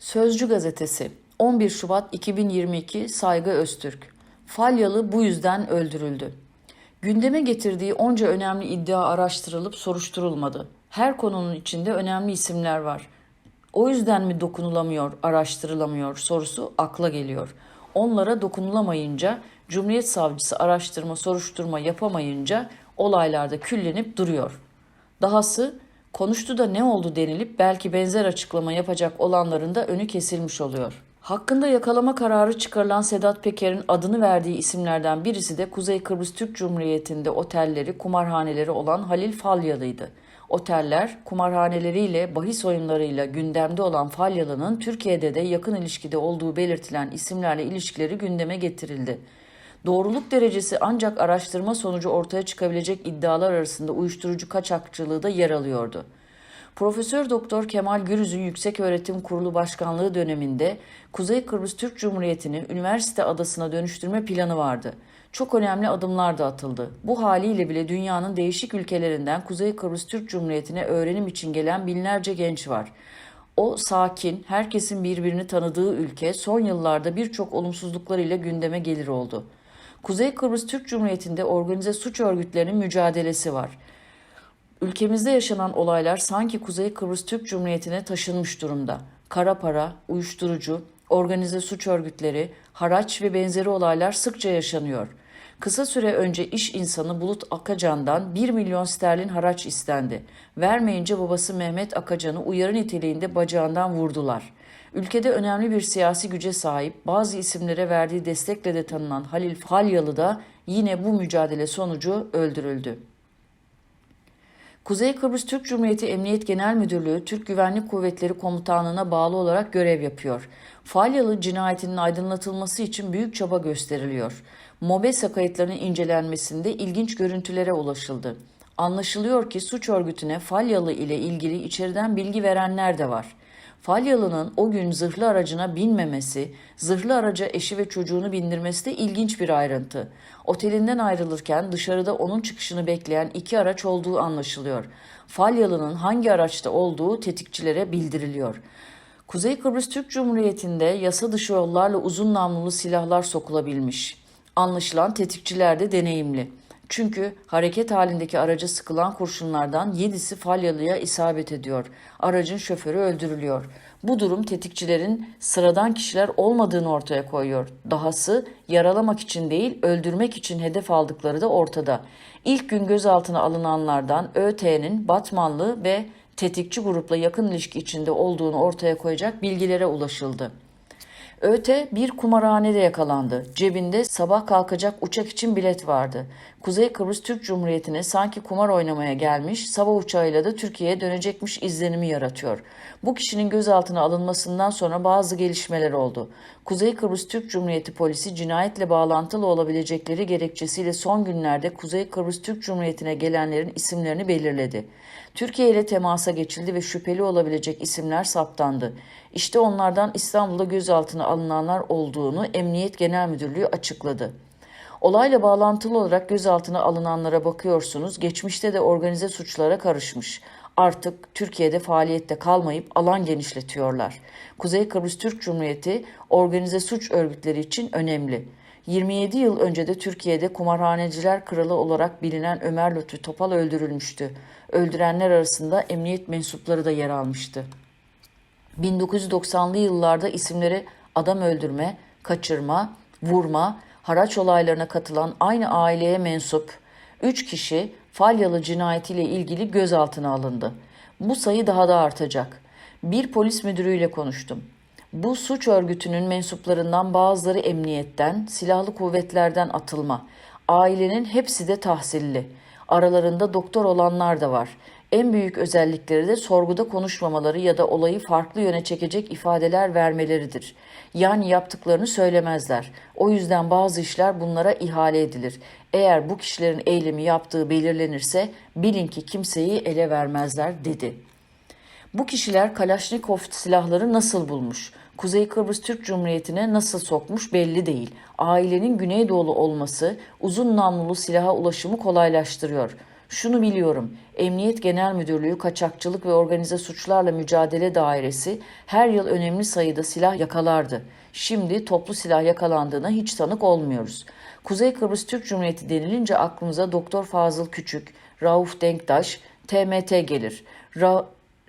Sözcü gazetesi 11 Şubat 2022 Saygı Öztürk Falyalı bu yüzden öldürüldü. Gündeme getirdiği onca önemli iddia araştırılıp soruşturulmadı. Her konunun içinde önemli isimler var. O yüzden mi dokunulamıyor, araştırılamıyor sorusu akla geliyor. Onlara dokunulamayınca, Cumhuriyet Savcısı araştırma, soruşturma yapamayınca olaylarda küllenip duruyor. Dahası konuştu da ne oldu denilip belki benzer açıklama yapacak olanların da önü kesilmiş oluyor. Hakkında yakalama kararı çıkarılan Sedat Peker'in adını verdiği isimlerden birisi de Kuzey Kıbrıs Türk Cumhuriyeti'nde otelleri, kumarhaneleri olan Halil Falyalı'ydı. Oteller, kumarhaneleriyle, bahis oyunlarıyla gündemde olan Falyalı'nın Türkiye'de de yakın ilişkide olduğu belirtilen isimlerle ilişkileri gündeme getirildi. Doğruluk derecesi ancak araştırma sonucu ortaya çıkabilecek iddialar arasında uyuşturucu kaçakçılığı da yer alıyordu. Profesör Doktor Kemal Gürüz'ün Yüksek Öğretim Kurulu Başkanlığı döneminde Kuzey Kıbrıs Türk Cumhuriyeti'ni üniversite adasına dönüştürme planı vardı. Çok önemli adımlar da atıldı. Bu haliyle bile dünyanın değişik ülkelerinden Kuzey Kıbrıs Türk Cumhuriyeti'ne öğrenim için gelen binlerce genç var. O sakin, herkesin birbirini tanıdığı ülke son yıllarda birçok olumsuzluklarıyla gündeme gelir oldu. Kuzey Kıbrıs Türk Cumhuriyeti'nde organize suç örgütlerinin mücadelesi var. Ülkemizde yaşanan olaylar sanki Kuzey Kıbrıs Türk Cumhuriyeti'ne taşınmış durumda. Kara para, uyuşturucu, organize suç örgütleri, haraç ve benzeri olaylar sıkça yaşanıyor. Kısa süre önce iş insanı Bulut Akacan'dan 1 milyon sterlin haraç istendi. Vermeyince babası Mehmet Akacan'ı uyarı niteliğinde bacağından vurdular. Ülkede önemli bir siyasi güce sahip bazı isimlere verdiği destekle de tanınan Halil Falyalı da yine bu mücadele sonucu öldürüldü. Kuzey Kıbrıs Türk Cumhuriyeti Emniyet Genel Müdürlüğü Türk Güvenlik Kuvvetleri Komutanlığı'na bağlı olarak görev yapıyor. Falyalı cinayetinin aydınlatılması için büyük çaba gösteriliyor. MOBESA kayıtlarının incelenmesinde ilginç görüntülere ulaşıldı. Anlaşılıyor ki suç örgütüne Falyalı ile ilgili içeriden bilgi verenler de var. Falyalı'nın o gün zırhlı aracına binmemesi, zırhlı araca eşi ve çocuğunu bindirmesi de ilginç bir ayrıntı. Otelinden ayrılırken dışarıda onun çıkışını bekleyen iki araç olduğu anlaşılıyor. Falyalı'nın hangi araçta olduğu tetikçilere bildiriliyor. Kuzey Kıbrıs Türk Cumhuriyeti'nde yasa dışı yollarla uzun namlulu silahlar sokulabilmiş. Anlaşılan tetikçiler de deneyimli. Çünkü hareket halindeki araca sıkılan kurşunlardan 7'si Falyalı'ya isabet ediyor. Aracın şoförü öldürülüyor. Bu durum tetikçilerin sıradan kişiler olmadığını ortaya koyuyor. Dahası yaralamak için değil öldürmek için hedef aldıkları da ortada. İlk gün gözaltına alınanlardan ÖT'nin Batmanlı ve tetikçi grupla yakın ilişki içinde olduğunu ortaya koyacak bilgilere ulaşıldı. Öte bir kumarhanede yakalandı. Cebinde sabah kalkacak uçak için bilet vardı. Kuzey Kıbrıs Türk Cumhuriyeti'ne sanki kumar oynamaya gelmiş, sabah uçağıyla da Türkiye'ye dönecekmiş izlenimi yaratıyor. Bu kişinin gözaltına alınmasından sonra bazı gelişmeler oldu. Kuzey Kıbrıs Türk Cumhuriyeti polisi cinayetle bağlantılı olabilecekleri gerekçesiyle son günlerde Kuzey Kıbrıs Türk Cumhuriyeti'ne gelenlerin isimlerini belirledi. Türkiye ile temasa geçildi ve şüpheli olabilecek isimler saptandı. İşte onlardan İstanbul'da gözaltına alınanlar olduğunu Emniyet Genel Müdürlüğü açıkladı. Olayla bağlantılı olarak gözaltına alınanlara bakıyorsunuz, geçmişte de organize suçlara karışmış. Artık Türkiye'de faaliyette kalmayıp alan genişletiyorlar. Kuzey Kıbrıs Türk Cumhuriyeti organize suç örgütleri için önemli. 27 yıl önce de Türkiye'de kumarhaneciler kralı olarak bilinen Ömer Lütfü Topal öldürülmüştü. Öldürenler arasında emniyet mensupları da yer almıştı. 1990'lı yıllarda isimleri adam öldürme, kaçırma, vurma, haraç olaylarına katılan aynı aileye mensup 3 kişi Falyalı cinayetiyle ilgili gözaltına alındı. Bu sayı daha da artacak. Bir polis müdürüyle konuştum. Bu suç örgütünün mensuplarından bazıları emniyetten, silahlı kuvvetlerden atılma. Ailenin hepsi de tahsilli. Aralarında doktor olanlar da var. En büyük özellikleri de sorguda konuşmamaları ya da olayı farklı yöne çekecek ifadeler vermeleridir. Yani yaptıklarını söylemezler. O yüzden bazı işler bunlara ihale edilir. Eğer bu kişilerin eylemi yaptığı belirlenirse bilin ki kimseyi ele vermezler dedi. Bu kişiler Kalaşnikov silahları nasıl bulmuş? Kuzey Kıbrıs Türk Cumhuriyeti'ne nasıl sokmuş belli değil. Ailenin Güneydoğulu olması uzun namlulu silaha ulaşımı kolaylaştırıyor. Şunu biliyorum, Emniyet Genel Müdürlüğü Kaçakçılık ve Organize Suçlarla Mücadele Dairesi her yıl önemli sayıda silah yakalardı. Şimdi toplu silah yakalandığına hiç tanık olmuyoruz. Kuzey Kıbrıs Türk Cumhuriyeti denilince aklımıza Doktor Fazıl Küçük, Rauf Denktaş, TMT gelir. Ra-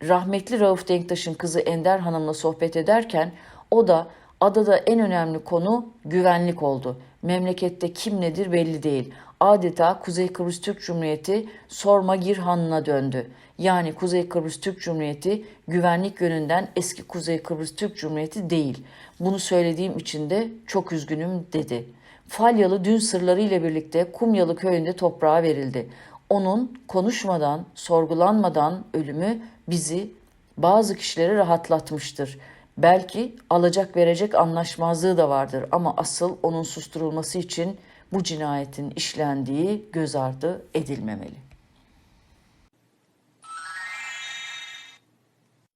rahmetli Rauf Denktaş'ın kızı Ender Hanım'la sohbet ederken o da adada en önemli konu güvenlik oldu. Memlekette kim nedir belli değil. Adeta Kuzey Kıbrıs Türk Cumhuriyeti sorma gir hanına döndü. Yani Kuzey Kıbrıs Türk Cumhuriyeti güvenlik yönünden eski Kuzey Kıbrıs Türk Cumhuriyeti değil. Bunu söylediğim için de çok üzgünüm dedi. Falyalı dün sırlarıyla birlikte Kumyalı köyünde toprağa verildi. Onun konuşmadan, sorgulanmadan ölümü bizi bazı kişileri rahatlatmıştır. Belki alacak verecek anlaşmazlığı da vardır ama asıl onun susturulması için bu cinayetin işlendiği göz ardı edilmemeli.